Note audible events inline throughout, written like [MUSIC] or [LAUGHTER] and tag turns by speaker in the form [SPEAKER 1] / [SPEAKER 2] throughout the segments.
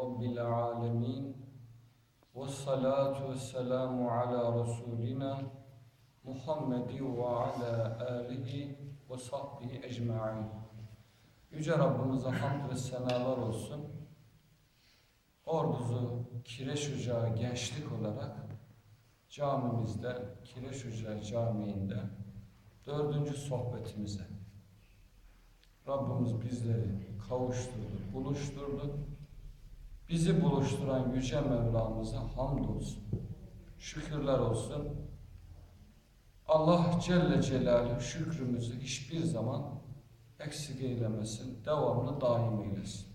[SPEAKER 1] Rabbil alemin ve salatu ve selamu ala Resulina Muhammedi ve ala alihi ve sahbihi ecma'in Yüce Rabbimize hamd ve senalar olsun. Orduzu Kireç Ocağı Gençlik olarak camimizde, Kireç Ocağı Camii'nde dördüncü sohbetimize Rabbimiz bizleri kavuşturdu, buluşturdu. Bizi buluşturan Yüce Mevlamıza hamdolsun. Şükürler olsun. Allah Celle Celaluhu şükrümüzü hiçbir zaman eksik eylemesin, devamlı daim eylesin.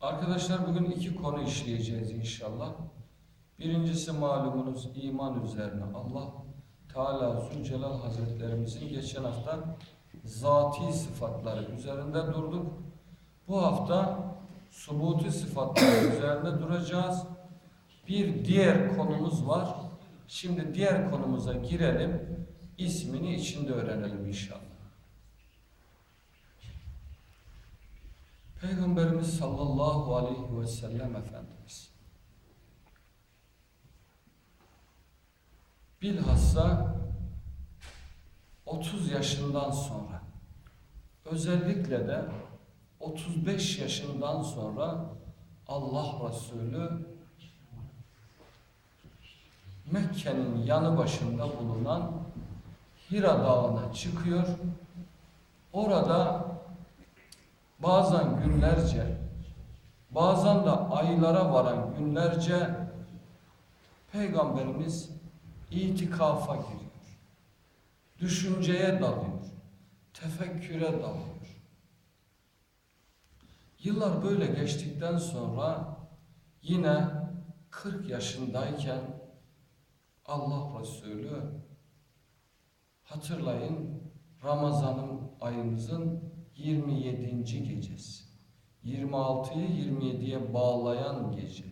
[SPEAKER 1] Arkadaşlar bugün iki konu işleyeceğiz inşallah. Birincisi malumunuz iman üzerine. Allah Teala Zülcelal Hazretlerimizin geçen hafta zati sıfatları üzerinde durduk. Bu hafta subuti sıfatları [COUGHS] üzerinde duracağız. Bir diğer konumuz var. Şimdi diğer konumuza girelim. İsmini içinde öğrenelim inşallah. Peygamberimiz sallallahu aleyhi ve sellem Efendimiz bilhassa 30 yaşından sonra özellikle de 35 yaşından sonra Allah Resulü Mekke'nin yanı başında bulunan Hira Dağı'na çıkıyor. Orada bazen günlerce, bazen de aylara varan günlerce Peygamberimiz itikafa giriyor. Düşünceye dalıyor. Tefekküre dalıyor. Yıllar böyle geçtikten sonra yine 40 yaşındayken Allah Resulü hatırlayın Ramazan'ın ayımızın 27. gecesi. 26'yı 27'ye bağlayan gece.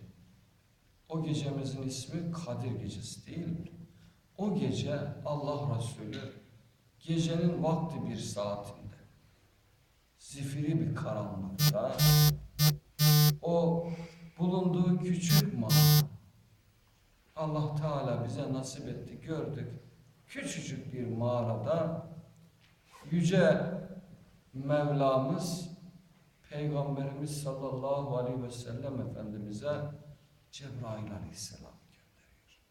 [SPEAKER 1] O gecemizin ismi Kadir Gecesi değil mi? O gece Allah Resulü gecenin vakti bir saatinde zifiri bir karanlıkta o bulunduğu küçük mağara Allah Teala bize nasip etti gördük. Küçücük bir mağarada yüce Mevlamız Peygamberimiz sallallahu aleyhi ve sellem Efendimiz'e Cebrail aleyhisselam gönderiyor.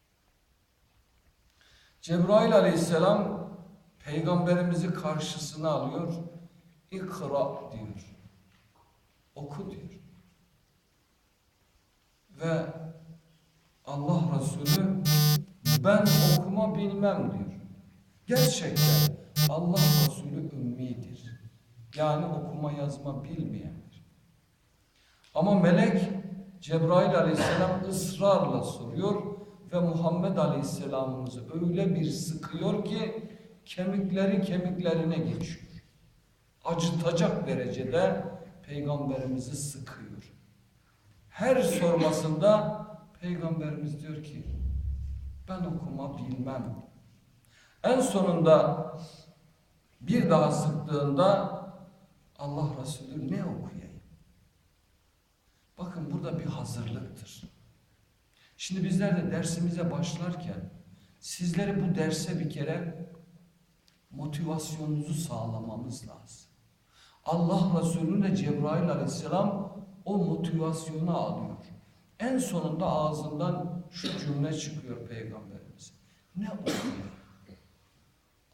[SPEAKER 1] Cebrail aleyhisselam Peygamberimizi karşısına alıyor. İkra diyor. Oku diyor. Ve Allah Resulü ben okuma bilmem diyor. Gerçekten Allah Resulü ümmidir. Yani okuma yazma bilmeyendir. Ama melek Cebrail aleyhisselam ısrarla soruyor ve Muhammed aleyhisselamımızı öyle bir sıkıyor ki kemikleri kemiklerine geçiyor. Acıtacak derecede peygamberimizi sıkıyor. Her sormasında peygamberimiz diyor ki ben okuma bilmem. En sonunda bir daha sıktığında Allah Resulü ne okuyayım? Bakın burada bir hazırlıktır. Şimdi bizler de dersimize başlarken sizleri bu derse bir kere motivasyonunuzu sağlamamız lazım. Allah Resulü de Cebrail aleyhisselam o motivasyonu alıyor. En sonunda ağzından şu cümle çıkıyor Peygamberimiz. Ne okuyor?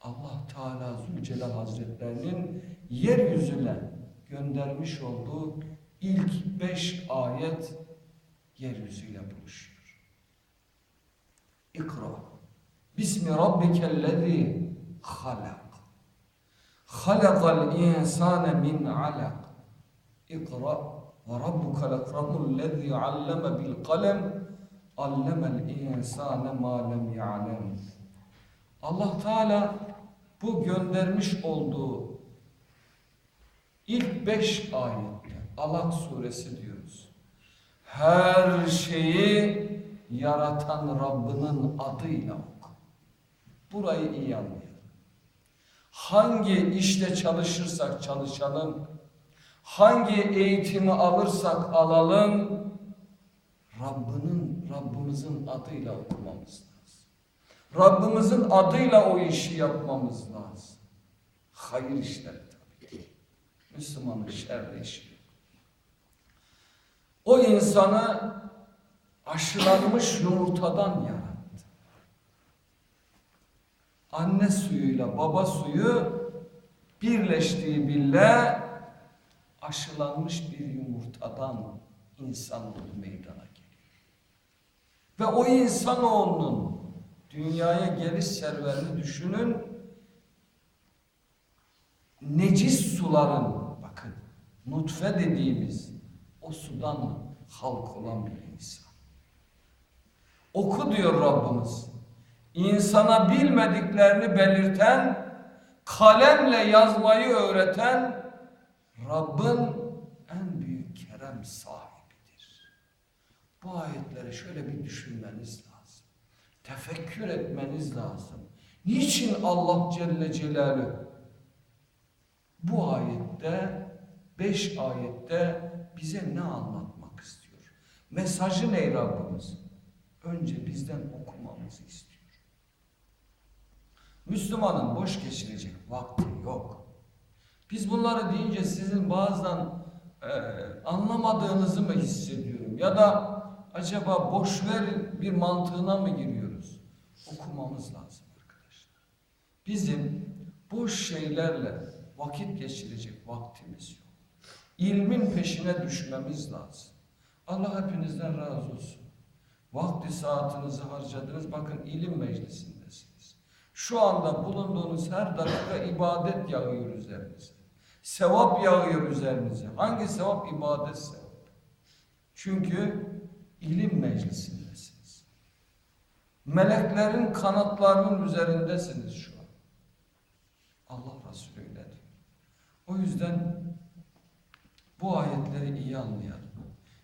[SPEAKER 1] Allah Teala Zülcelal Hazretlerinin yeryüzüne göndermiş olduğu ilk beş ayet yeryüzüyle buluşuyor. İkra. Bismi rabbikellezi halak. Halakal insane min alak. İkra ve rabbukel ekremüllezî alleme bil kalem allemel insane ma lem ya'lem. Allah Teala bu göndermiş olduğu ilk beş ayette Alak suresi diyoruz. Her şeyi yaratan Rabbinin adıyla oku. Burayı iyi anlayalım. Hangi işte çalışırsak çalışalım, hangi eğitimi alırsak alalım Rabbinin Rabbimizin adıyla okumamız lazım. Rabbimizin adıyla o işi yapmamız lazım. Hayır işleri tabii ki. Müslümanın şerri işi. O insanı aşılanmış yumurtadan yarattı. Anne suyuyla baba suyu birleştiği bile aşılanmış bir yumurtadan insanoğlu meydana geliyor. Ve o insanoğlunun dünyaya geliş serüvenini düşünün. Necis suların, bakın nutfe dediğimiz o sudan halk olan bir insan. Oku diyor Rabbimiz. İnsana bilmediklerini belirten, kalemle yazmayı öğreten Rabbin en büyük kerem sahibidir. Bu ayetleri şöyle bir düşünmeniz lazım. Tefekkür etmeniz lazım. Niçin Allah Celle Celaluhu bu ayette, beş ayette bize ne anlatmak istiyor? Mesajı ne Rabbimiz? Önce bizden okumamızı istiyor. Müslümanın boş geçirecek vakti yok. Biz bunları deyince sizin bazen e, anlamadığınızı mı hissediyorum? Ya da acaba boş ver bir mantığına mı giriyoruz? Okumamız lazım arkadaşlar. Bizim boş şeylerle vakit geçirecek vaktimiz yok. İlmin peşine düşmemiz lazım. Allah hepinizden razı olsun. Vakti saatinizi harcadınız. Bakın ilim meclisindesiniz. Şu anda bulunduğunuz her dakika ibadet yağıyor üzerinize. Sevap yağıyor üzerinize. Hangi sevap? ibadet sevap. Çünkü ilim meclisindesiniz. Meleklerin kanatlarının üzerindesiniz şu an. Allah Resulü öyle diyor. O yüzden bu ayetleri iyi anlayalım.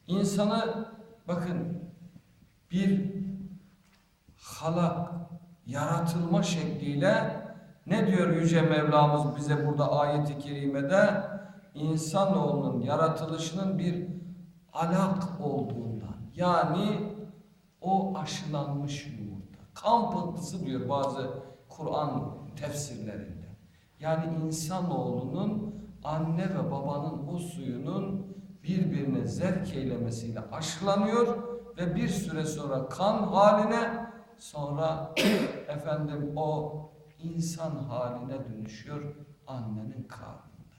[SPEAKER 1] İnsanı bakın bir halak, yaratılma şekliyle ne diyor Yüce Mevlamız bize burada ayeti kerimede? İnsanoğlunun yaratılışının bir alak olduğundan. Yani o aşılanmış yumurta. Kan pıhtısı diyor bazı Kur'an tefsirlerinde. Yani insanoğlunun anne ve babanın o suyunun birbirine zevk eylemesiyle aşılanıyor ve bir süre sonra kan haline sonra [CLEARS THROAT] efendim o insan haline dönüşüyor annenin karnında.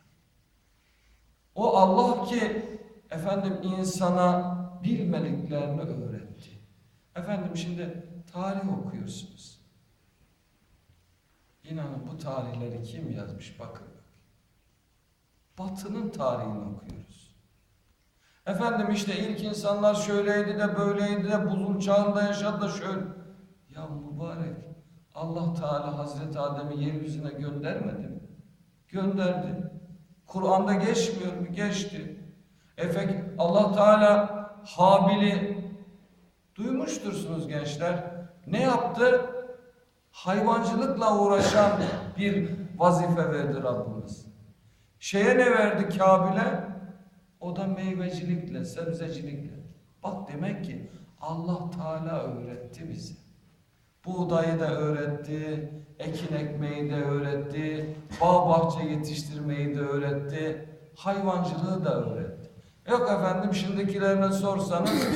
[SPEAKER 1] O Allah ki efendim insana bilmediklerini öğretti. Efendim şimdi tarih okuyorsunuz. İnanın bu tarihleri kim yazmış bakın. Batının tarihini okuyoruz. Efendim işte ilk insanlar şöyleydi de böyleydi de buzul çağında yaşadı da şöyle. Ya mübarek Allah Teala Hazreti Adem'i yeryüzüne göndermedi mi? Gönderdi. Kur'an'da geçmiyor mu? Geçti. Efek Allah Teala Habil'i duymuştursunuz gençler. Ne yaptı? Hayvancılıkla uğraşan bir vazife verdi Rabbimiz. Şeye ne verdi Kabil'e? O da meyvecilikle, sebzecilikle. Bak demek ki Allah Teala öğretti bize. Buğdayı da öğretti, ekin ekmeği de öğretti, bağ bahçe yetiştirmeyi de öğretti, hayvancılığı da öğretti. Yok efendim şimdikilerine sorsanız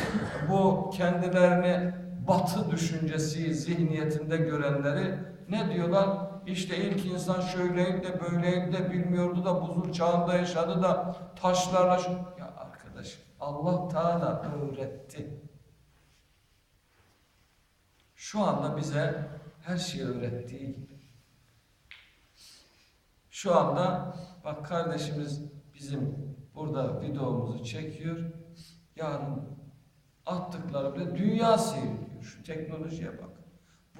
[SPEAKER 1] bu kendilerini batı düşüncesi zihniyetinde görenleri ne diyorlar? İşte ilk insan şöyleydi de böyleydi de bilmiyordu da buzul çağında yaşadı da taşlarla. Ya arkadaş Allah Teala öğretti. Şu anda bize her şeyi öğrettiği gibi. Şu anda bak kardeşimiz bizim burada videomuzu çekiyor. Yarın attıkları bile dünya seyrediyor. Şu teknolojiye bak.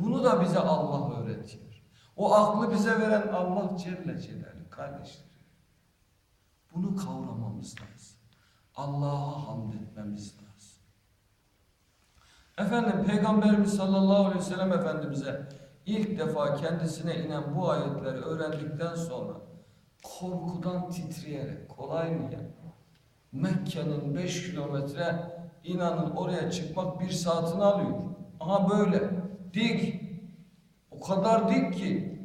[SPEAKER 1] Bunu da bize Allah öğretiyor. O aklı bize veren Allah Celle Celaluhu kardeşler. Bunu kavramamız lazım. Allah'a hamd etmemiz lazım. Efendim Peygamberimiz sallallahu aleyhi ve sellem Efendimiz'e ilk defa kendisine inen bu ayetleri öğrendikten sonra korkudan titreyerek kolay mı ya? Mekke'nin 5 kilometre inanın oraya çıkmak bir saatini alıyor. Aha böyle dik. O kadar dik ki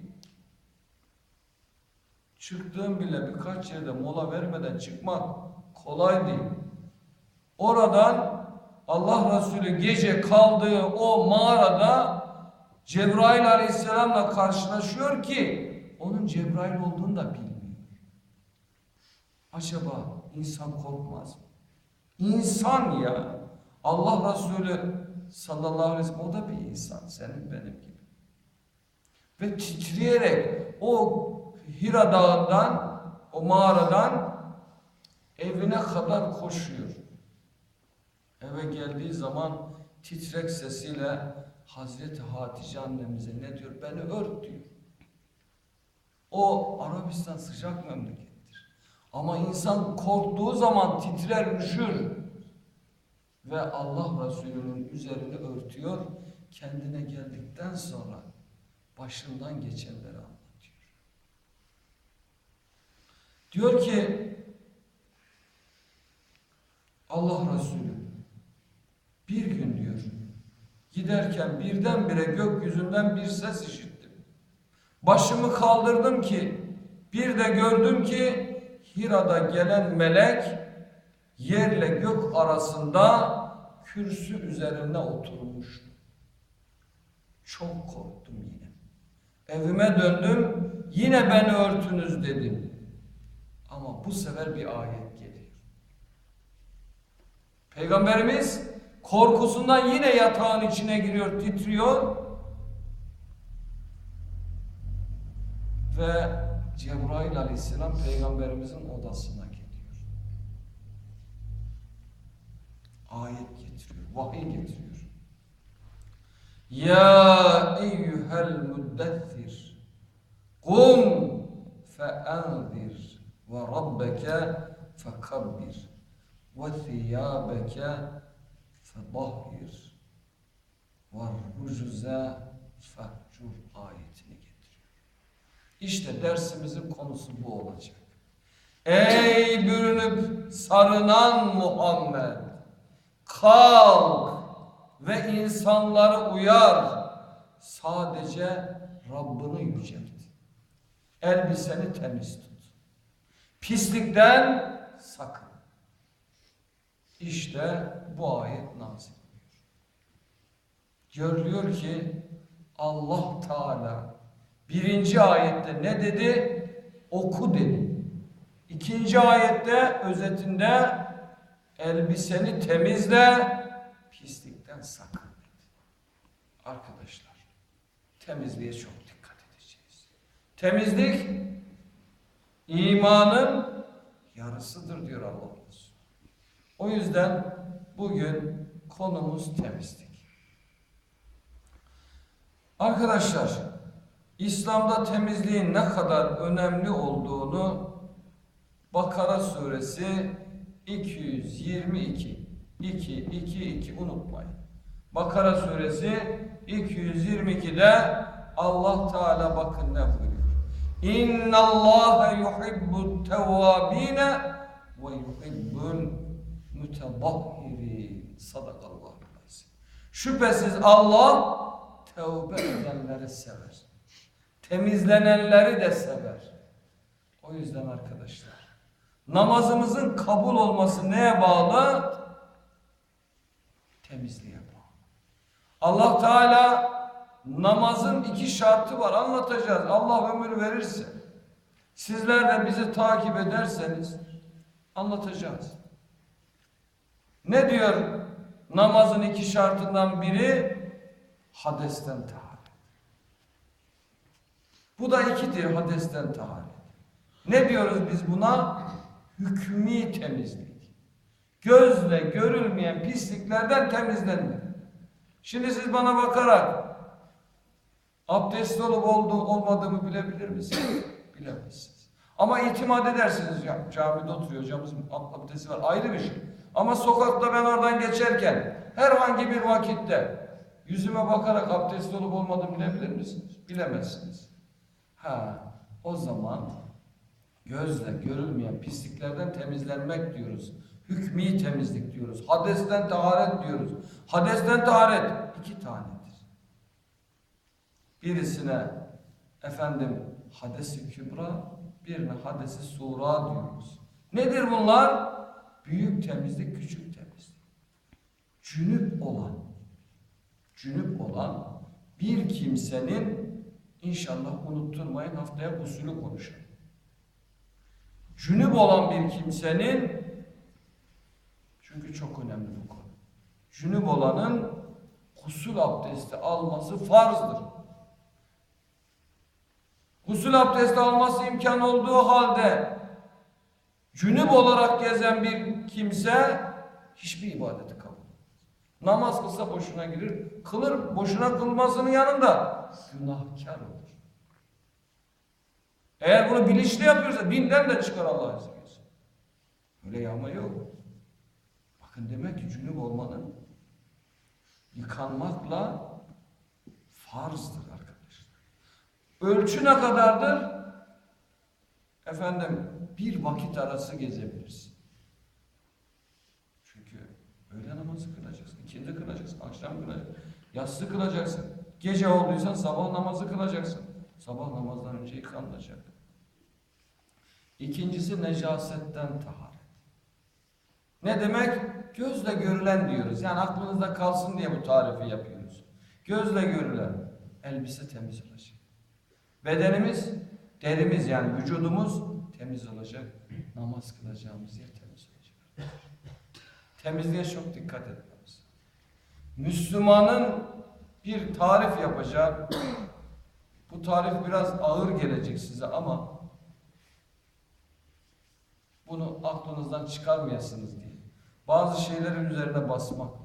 [SPEAKER 1] çıktığım bile birkaç yerde mola vermeden çıkmak kolay değil. Oradan Allah Resulü gece kaldığı o mağarada Cebrail Aleyhisselam'la karşılaşıyor ki onun Cebrail olduğunu da bilmiyor. Acaba insan korkmaz mı? İnsan ya. Allah Resulü sallallahu aleyhi ve sellem o da bir insan. Senin benim gibi. Ve titreyerek o Hira Dağı'ndan, o mağaradan evine kadar koşuyor. Eve geldiği zaman titrek sesiyle Hazreti Hatice annemize ne diyor? Beni ört diyor. O Arabistan sıcak memlekettir. Ama insan korktuğu zaman titrer, üşür. Ve Allah Resulü'nün üzerini örtüyor. Kendine geldikten sonra başından geçenleri anlatıyor. Diyor ki Allah Resulü bir gün diyor giderken birdenbire gökyüzünden bir ses işittim. Başımı kaldırdım ki bir de gördüm ki Hira'da gelen melek yerle gök arasında kürsü üzerinde oturmuş. Çok korktum yine. Evime döndüm yine beni örtünüz dedim. Ama bu sefer bir ayet geliyor. Peygamberimiz korkusundan yine yatağın içine giriyor, titriyor. Ve Cebrail aleyhisselam peygamberimizin odasına geliyor. Ayet getiriyor, vahiy getiriyor. Ya eyyuhel müddessir kum fe enzir ve rabbeke fekabbir ve thiyâbeke fedahhir ve rucuze fehcur ayetini getiriyor. İşte dersimizin konusu bu olacak. Ey bürünüp sarınan Muhammed kalk ve insanları uyar. Sadece Rabbini yücelt. Elbiseni temiz tut. Pislikten sakın. İşte bu ayet nazil oluyor. Görülüyor ki Allah Teala birinci ayette ne dedi? Oku dedi. İkinci ayette özetinde elbiseni temizle, pislikten sakın dedi. Arkadaşlar, temizliğe çok dikkat edeceğiz. Temizlik imanın yarısıdır diyor Allah. O yüzden bugün konumuz temizlik. Arkadaşlar, İslam'da temizliğin ne kadar önemli olduğunu Bakara suresi 222 2 2 2 unutmayın. Bakara suresi 222'de Allah Teala bakın ne buyuruyor. İnna Allah yuhibbu tevvabine ve yuhibbul mütebahhirin. Sadakallahu azim. Şüphesiz Allah tevbe edenleri sever. Temizlenenleri de sever. O yüzden arkadaşlar namazımızın kabul olması neye bağlı? Temizliğe bağlı. Allah Teala namazın iki şartı var anlatacağız. Allah ömür verirse. Sizler de bizi takip ederseniz anlatacağız. Ne diyor namazın iki şartından biri? Hadesten taharet. Bu da ikidir hadesten taharet. Ne diyoruz biz buna? Hükmü temizlik. Gözle görülmeyen pisliklerden temizlenmek. Şimdi siz bana bakarak abdestli olup olduğu, olmadığımı bilebilir misiniz? [CLEARS THROAT] Bilemezsiniz. Ama itimat edersiniz ya. Camide oturuyor hocamızın abdesti var. Ayrı bir şey. Ama sokakta ben oradan geçerken herhangi bir vakitte yüzüme bakarak abdestli olup olmadığımı bilebilir misiniz? Bilemezsiniz. Ha, o zaman gözle görülmeyen pisliklerden temizlenmek diyoruz. Hükmi temizlik diyoruz. Hadesten taharet diyoruz. Hadesten taharet iki tanedir. Birisine efendim hadesi kübra, birine hadesi sura diyoruz. Nedir bunlar? Büyük temizlik, küçük temizlik. Cünüp olan, cünüp olan bir kimsenin inşallah unutturmayın haftaya usulü konuşalım. Cünüp olan bir kimsenin çünkü çok önemli bu konu. Cünüp olanın husul abdesti alması farzdır. Husul abdesti alması imkan olduğu halde cünüp olarak gezen bir kimse hiçbir ibadeti kabul. Namaz kılsa boşuna girir, kılır boşuna kılmasının yanında günahkar olur. Eğer bunu bilinçli yapıyorsa binden de çıkar Allah izin verirse. Öyle yağma yok. Bakın demek ki cünüp olmanın yıkanmakla farzdır arkadaşlar. Ölçü ne kadardır? Efendim bir vakit arası gezebilirsin. Çünkü öğle namazı kılacaksın, ikindi kılacaksın, akşam kılacaksın, yatsı kılacaksın. Gece olduysan sabah namazı kılacaksın. Sabah namazdan önce yıkanılacak. İkincisi necasetten taharet. Ne demek? Gözle görülen diyoruz. Yani aklınızda kalsın diye bu tarifi yapıyoruz. Gözle görülen elbise temiz olacak. Bedenimiz, derimiz yani vücudumuz temiz olacak. Namaz kılacağımız yer temiz olacak. Temizliğe çok dikkat etmemiz. Müslümanın bir tarif yapacak. Bu tarif biraz ağır gelecek size ama bunu aklınızdan çıkarmayasınız diye. Bazı şeylerin üzerine basmak.